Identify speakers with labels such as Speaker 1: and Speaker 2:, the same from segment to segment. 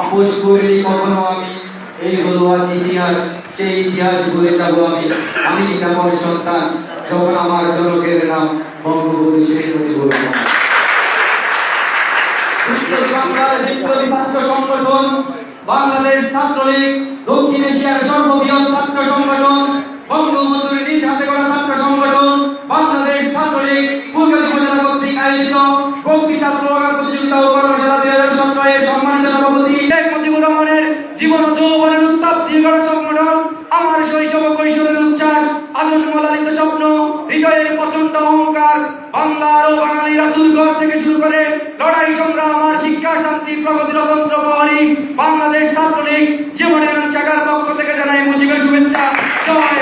Speaker 1: আপোষ করিনি কখনো আমি। এই হলো আজ ইতিহাস, সেই ইতিহাস বলে যাব আমি। আমি তেমন সন্তান, যখন আমার জনকের নাম বঙ্গবন্ধু শেখ মুজিবুর সংগঠন, বাংলাদেশ ছাত্রলীগ, দক্ষিণ এশিয়ার সর্ববৃহৎ ছাত্র সংগঠন, বঙ্গবন্ধুর নিজ হাতে গড়া স্বপ্ন হৃদয়ের প্রচণ্ড অহংকার বাংলার ও বাঙালিরা দুর্গর থেকে শুরু করে লড়াই, সংগ্রাম আর শিক্ষা, শান্তি প্রগতির অতন্ত্র প্রহরী, বাংলাদেশ ছাত্রলীগ জীবনের জায়গার পক্ষ থেকে জানাই মুজিবের শুভেচ্ছা। জয়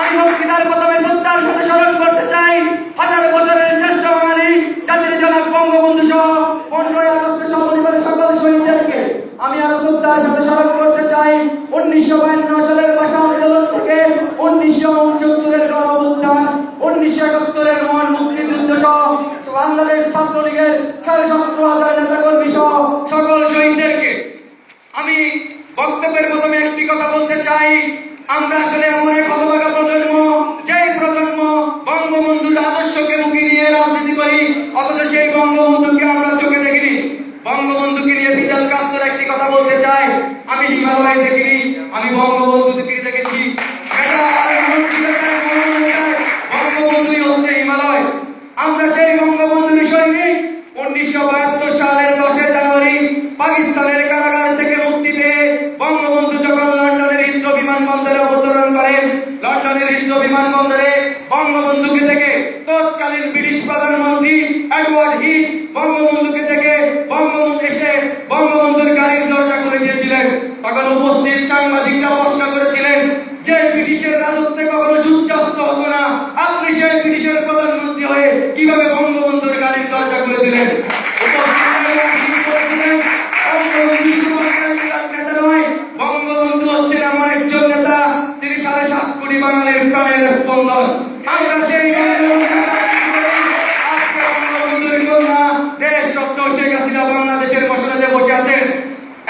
Speaker 1: আমি বক্তৃতার প্রথমে শ্রদ্ধার সাথে স্মরণ করতে চাই, হাজার বছরের শ্রেষ্ঠ বাঙালি, জাতির জনক বঙ্গবন্ধু সহ পনেরোই আগস্ট সপরিবারের সকল শহীদদেরকে আমি আরও শ্রদ্ধার সাথে স্মরণ করতে চাই উনিশশো বায়ান্ন সালের ভাষা আন্দোলন থেকে উনিশশো উনসত্তরের গণ অভ্যুত্থান উনিশশো একাত্তরের মহান মুক্তিযুদ্ধ সহ বাংলাদেশ ছাত্রলীগের সাড়ে সতেরো হাজার নেতাকর্মী সহ সকল শহীদদেরকে আমি বক্তব্যের প্রথমে একটি কথা বলতে চাই আমরা আসলে এমন এক হতভাগা প্রজন্ম যে প্রজন্ম বঙ্গবন্ধুর আদর্শকে মুখে নিয়ে রাজনীতি করি, অথচ সেই বঙ্গবন্ধুকে আমরা চোখে দেখিনি। বঙ্গবন্ধুকে নিয়ে বিশাল কাস্তর একটি কথা বলতে চাই, আমি হিমালয় দেখিনি, আমি বঙ্গবন্ধুকে দেখেছি করেন লন্ডনের হিথ্রো বিমানবন্দরে বঙ্গবন্ধুকে থেকে তৎকালীন ব্রিটিশ প্রধানমন্ত্রী এডওয়ার্ড হি বঙ্গবন্ধুকে থেকে বঙ্গবন্ধু এসে বঙ্গবন্ধুর গাড়ির দরজা করে দিয়েছিলেন। তখন উপস্থিত সাংবাদিকরা প্রশ্ন করেছিলেন, যে ব্রিটিশের রাজত্বে কখনো প্রাণের স্পন্দন আমরা সেই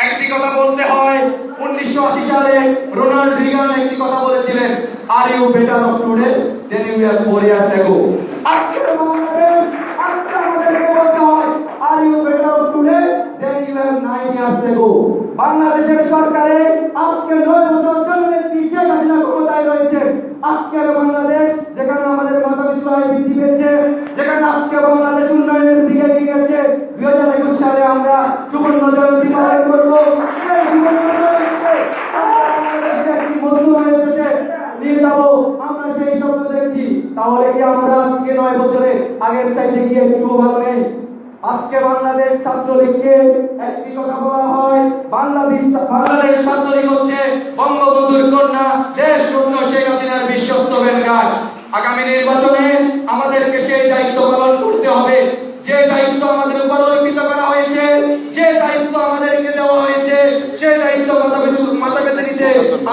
Speaker 1: একটি কথা বলতে হয় উনিশশো আশি সালে রোনাল্ড একটি কথা বলেছিলেন are you better off today than আর আজকে আমাদেরকে বলতে হয় are you better today than ago বাংলাদেশের সরকারে আজকে নয় বছর জননেত্রী শেখ হাসিনা ক্ষমতায় রয়েছে আজকের বাংলাদেশ, যেখানে আমাদের মাথা পিছু আয় বৃদ্ধি পেয়েছে, যেখানে আজকে বাংলাদেশ উন্নয়নের দিকে এগিয়ে গেছে, দুই হাজার একুশ সালে আমরা সুবর্ণ জয়ন্তী পালন করব। সেই দেখছি। তাহলে কি আমরা আজকে নয় বছরে আগের চাইতে গিয়ে একটু ভালো আজকে বাংলাদেশ ছাত্রলীগকে একটি কথা বলা হয়, বাংলাদেশ বাংলাদেশ ছাত্রলীগ হচ্ছে বঙ্গবন্ধুর কন্যা।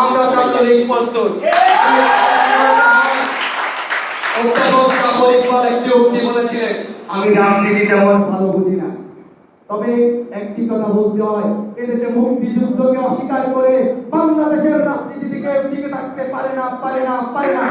Speaker 1: আমরা ছাত্রলীগ প্রস্তুত অধ্যাপক জাফর ইকবাল একটি উক্তি বলেছিলেন। আমি রাজনীতি তেমন ভালো বুঝি না। তবে একটি কথা বলতে হয় এদেশে মুক্তিযুদ্ধকে অস্বীকার করে বাংলাদেশের রাজনীতি থেকে টিকে থাকতে পারে না পারে না পারে না।